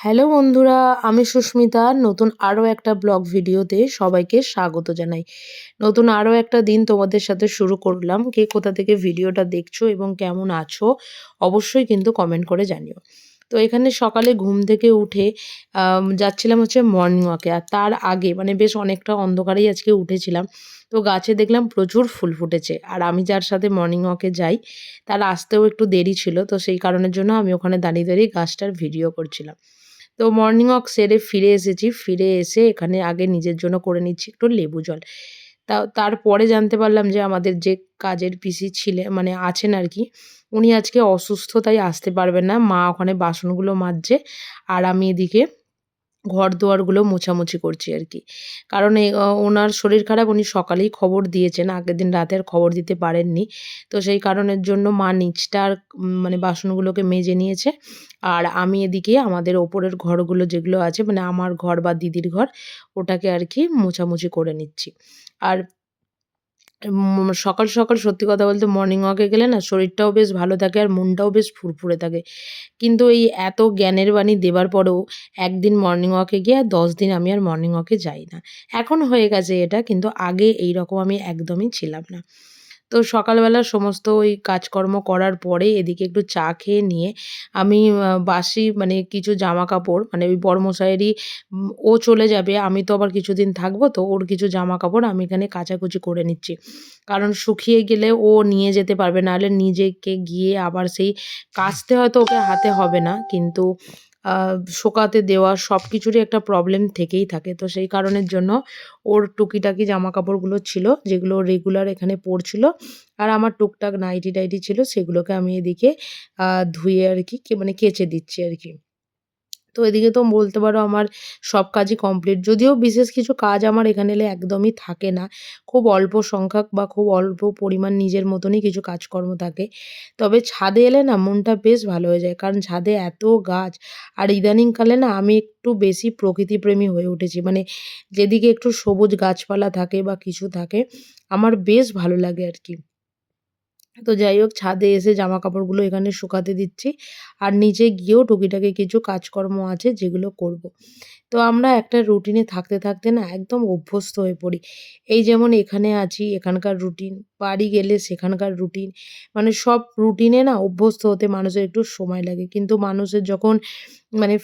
Hello বন্ধুরা, আমি সুস্মিতা। নতুন আরও একটা ব্লগ ভিডিওতে সবাইকে স্বাগত জানাই। নতুন আরও একটা দিন তোমাদের সাথে শুরু করলাম। কে কোথা থেকে ভিডিওটা দেখছ এবং কেমন আছো, অবশ্যই কিন্তু কমেন্ট করে জানিও। তো এখানে সকালে ঘুম থেকে উঠে যাচ্ছিলাম হচ্ছে মর্নিং ওয়াকে আর তার আগে মানে বেশ অনেকটা অন্ধকারেই আজকে উঠেছিলাম। তো গাছে দেখলাম প্রচুর ফুল ফুটেছে। আর আমি যার সাথে মর্নিং ওয়াকে যাই, তার আসতেও একটু দেরি ছিল। তো সেই কারণের জন্য আমি ওখানে দাঁড়িয়ে দাঁড়িয়ে গাছটার ভিডিও করছিলাম। তো মর্নিং ওয়াক সেরে ফিরে এসেছি। ফিরে এসে এখানে আগে নিজের জন্য করে নিচ্ছি একটু লেবু জল। তা, তারপরে জানতে পারলাম যে আমাদের যে কাজের পিসি ছিলে মানে আছেন আর কি, উনি আজকে অসুস্থ তাই আসতে পারবেন না। মা ওখানে বাসনগুলো মাজছে। আর আমি এদিকে ঘর দুয়ারগুলো মোছামুছি করছি আর কি। কারণ ওনার শরীর খারাপ, উনি সকালেই খবর দিয়েছেন, আগের দিন রাতের খবর দিতে পারেননি। তো সেই কারণের জন্য মা নিচটা আর মানে বাসনগুলোকে মেজে নিয়েছে। আর আমি এদিকে আমাদের ওপরের ঘরগুলো যেগুলো আছে মানে আমার ঘর বা দিদির ঘর, ওটাকে আর কি মোছামুছি করে নিচ্ছি। আর সকাল সকাল সত্যি কথা বলতে মর্নিং ওয়াকে গেলে না শরীরটাও বেশ ভালো থাকে আর মনটাও বেশ ফুরফুরে থাকে। কিন্তু এই এত জ্ঞানের বাণী দেবার পরেও একদিন মর্নিং ওয়াকে গিয়ে আর দশ দিন আমি আর মর্নিং ওয়াকে যাই না। এখন হয়ে গেছে এটা, কিন্তু আগে এই রকম আমি একদমই ছিলাম না। তো সকালবেলা সমস্ত ওই কাজকর্ম করার পরে এদিকে একটু চা খেয়ে নিয়ে আমি বাসি মানে কিছু জামা কাপড় মানে ওই বড়মশাইয়েরই ও চলে যাবে, আমি তো আবার কিছুদিন থাকব, তো ওর কিছু জামা কাপড় আমি এখানে কাচাকুচি করে নিচ্ছি। কারণ শুকিয়ে গেলে ও নিয়ে যেতে পারবে, নাহলে নিজেকে গিয়ে আবার সেই কাচতে হয়তো ওকে হাতে হবে না, কিন্তু শোকাতে দেওয়া সব কিছুরই একটা প্রবলেম থেকেই থাকে। তো সেই কারণের জন্য ওর টুকিটাকি জামা কাপড়গুলো ছিল, যেগুলো রেগুলার এখানে পরছিল, আর আমার টুকটাক নাইটি টাইটি ছিল, সেগুলোকে আমি এদিকে ধুয়ে আর কি মানে কেচে দিচ্ছি আর কি। তো এদিকে তো বলতে পারো আমার সব কাজই কমপ্লিট যদিও বিশেষ কিছু কাজ আমার এখানে এলে একদমই থাকে না। খুব অল্প সংখ্যক বা খুব অল্প পরিমাণ নিজের মতনই কিছু কাজকর্ম থাকে। তবে ছাদে এলে না মনটা বেশ ভালো হয়ে যায়, কারণ ছাদে এত গাছ। আর ইদানিংকালে না আমি একটু বেশি প্রকৃতিপ্রেমী হয়ে উঠেছি। মানে যেদিকে একটু সবুজ গাছপালা থাকে বা কিছু থাকে, আমার বেশ ভালো লাগে আর কি। তো যাই হোক, ছাদে এসে জামা কাপড়গুলো এখানে শুকাতে দিচ্ছি। আর নিচে গিয়েও টুকিটাকি কিছু কাজকর্ম আছে যেগুলো করব। তো আমরা একটা রুটিনে থাকতে থাকতে না একদম অভ্যস্ত হয়ে পড়ি। এই যেমন এখানে আছি, এখানকার রুটিন। বাড়ি গেলে সেখানকার রুটিন। মানে সব রুটিনে না অভ্যস্ত হতে মানুষের একটু সময় লাগে। কিন্তু মানুষের যখন মানে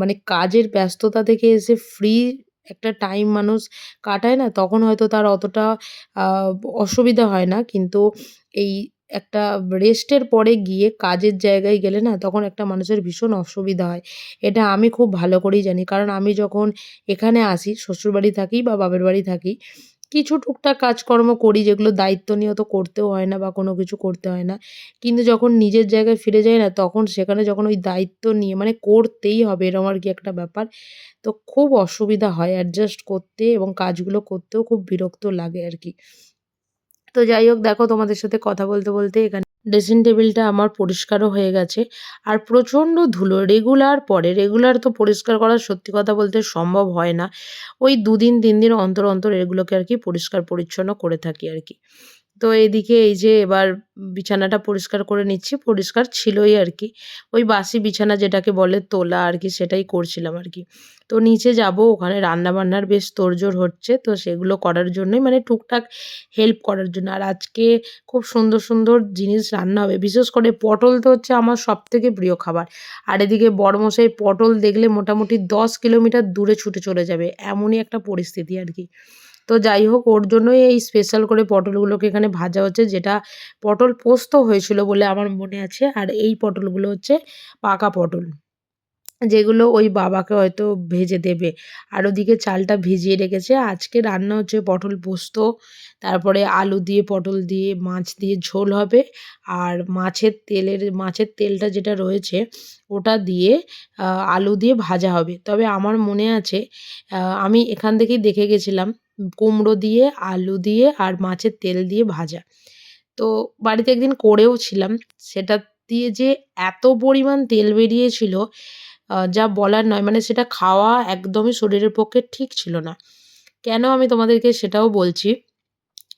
মানে কাজের ব্যস্ততা থেকে এসে ফ্রি একটা টাইম মানুষ কাটায় না, তখন হয়তো তার অতটা অসুবিধা হয় না। কিন্তু এই একটা রেস্টের পরে গিয়ে কাজের জায়গায় গেলে না, তখন একটা মানুষের ভীষণ অসুবিধা হয়। এটা আমি খুব ভালো করেই জানি। কারণ আমি যখন এখানে আসি, শ্বশুরবাড়ি থাকি বা বাপের বাড়ি থাকি কিছু টুকটাক কাজকর্ম করি যেগুলো দায়িত্ব নিয়ে তো করতেও হয় না বা কোনো কিছু করতে হয় না। কিন্তু যখন নিজের জায়গায় ফিরে যাই না, তখন সেখানে যখন ওই দায়িত্ব নিয়ে মানে করতেই হবে এরকম আর কি একটা ব্যাপার। তো খুব অসুবিধা হয় অ্যাডজাস্ট করতে এবং কাজগুলো করতেও খুব বিরক্ত লাগে আর কি। তো যাই হোক, দেখো তোমাদের সাথে কথা বলতে বলতে এখানে ড্রেসিং টেবিলটা আমার পরিষ্কারও হয়ে গেছে। আর প্রচণ্ড ধুলো রেগুলার পরে। রেগুলার তো পরিষ্কার করা সত্যি কথা বলতে সম্ভব হয় না। ওই দুদিন, তিন দিন অন্তর অন্তর এগুলোকে আর কি পরিষ্কার পরিচ্ছন্ন করে থাকি আর কি। তো এদিকে এই যে এবার বিছানাটা পরিষ্কার করে নিচ্ছি, পরিষ্কার ছিলই আর কি। ওই বাসি বিছানা যেটাকে বলে তোলা আর কি, সেটাই করছিলাম আর কি। তো নিচে যাব, ওখানে রান্না বান্নার বেশ তোড়জোড় হচ্ছে, তো সেগুলো করার জন্যই মানে টুকটাক হেল্প করার জন্য। আর আজকে খুব সুন্দর সুন্দর জিনিস রান্না হবে, বিশেষ করে পটল তো হচ্ছে আমার সব থেকে প্রিয় খাবার। আর এদিকে বড়মশাই পটল দেখলে মোটামুটি দশ কিলোমিটার দূরে ছুটে চলে যাবে, এমনই একটা পরিস্থিতি আর কি। তো যাই হোক, ওর জন্যই এই স্পেশাল করে পটলগুলোকে এখানে ভাজা হচ্ছে, যেটা পটল পোস্ত হয়েছিল বলে আমার মনে আছে। আর এই পটলগুলো হচ্ছে পাকা পটল, যেগুলো ওই বাবাকে হয়তো ভেজে দেবে। আর ওদিকে চালটা ভিজিয়ে রেখেছে। আজকে রান্না হচ্ছে পটল পোস্ত, তারপরে আলু দিয়ে, পটল দিয়ে, মাছ দিয়ে ঝোল হবে। আর মাছের তেলের, মাছের তেলটা যেটা রয়েছে, ওটা দিয়ে আলু দিয়ে ভাজা হবে। তবে আমার মনে আছে আমি এখান থেকেই দেখে গেছিলাম কুমড়ো দিয়ে, আলু দিয়ে আর মাছের তেল দিয়ে ভাজা। তো বাড়িতে একদিন করেও ছিলাম। সেটা দিয়ে যে এত পরিমাণ তেল বেরিয়েছিল যা বলার নয়। মানে সেটা খাওয়া একদমই শরীরের পক্ষে ঠিক ছিল না। কেন আমি তোমাদেরকে সেটাও বলছি?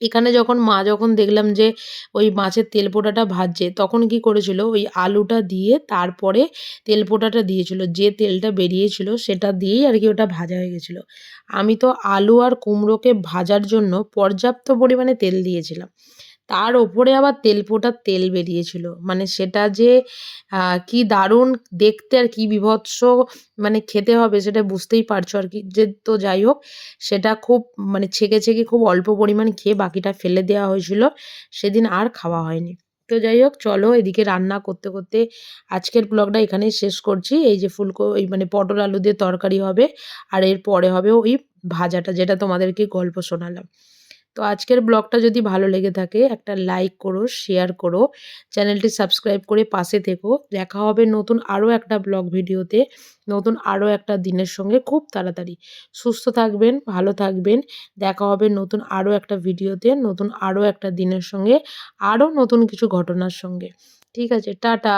এখানে যখন মা যখন দেখলাম যে ওই মাছের তেল পোটাটা ভাজছে, তখন কি করেছিল? ওই আলুটা দিয়ে তারপরে তেল পোটাটা দিয়েছিল। যে তেলটা বেরিয়েছিল সেটা দিয়েই আর কি ওটা ভাজা হয়ে গেছিল। আমি তো আলু আর কুমড়োকে ভাজার জন্য পর্যাপ্ত পরিমাণে তেল দিয়েছিলাম। তার ওপরে আবার তেল তেলপোঁটার তেল বেরিয়েছিল। মানে সেটা যে কি দারুণ দেখতে আর কি বিভৎস মানে খেতে হবে সেটা বুঝতেই পারছ আর কি। যে, তো যাই হোক, সেটা খুব মানে ছেঁকে ছেঁকে খুব অল্প পরিমাণ খেয়ে বাকিটা ফেলে দেওয়া হয়েছিল। সেদিন আর খাওয়া হয়নি। তো যাই হোক, চলো এদিকে রান্না করতে করতে আজকের ব্লগটা এখানেই শেষ করছি। এই যে ফুলকো, এই মানে পটল আলু দিয়ে তরকারি হবে, আর এর পরে হবে ওই ভাজাটা যেটা তোমাদেরকে গল্প শোনালাম। তো আজকের ব্লগটা যদি ভালো লেগে থাকে, একটা লাইক করো শেয়ার করো, চ্যানেলটি সাবস্ক্রাইব করে পাশে থেকো। দেখা হবে নতুন আরও একটা ব্লগ ভিডিওতে, নতুন আরও একটা দিনের সঙ্গে খুব তাড়াতাড়ি। সুস্থ থাকবেন, ভালো থাকবেন। দেখা হবে নতুন আরও একটা ভিডিওতে, নতুন আরও একটা দিনের সঙ্গে আরও নতুন কিছু ঘটনার সঙ্গে। ঠিক আছে, টাটা।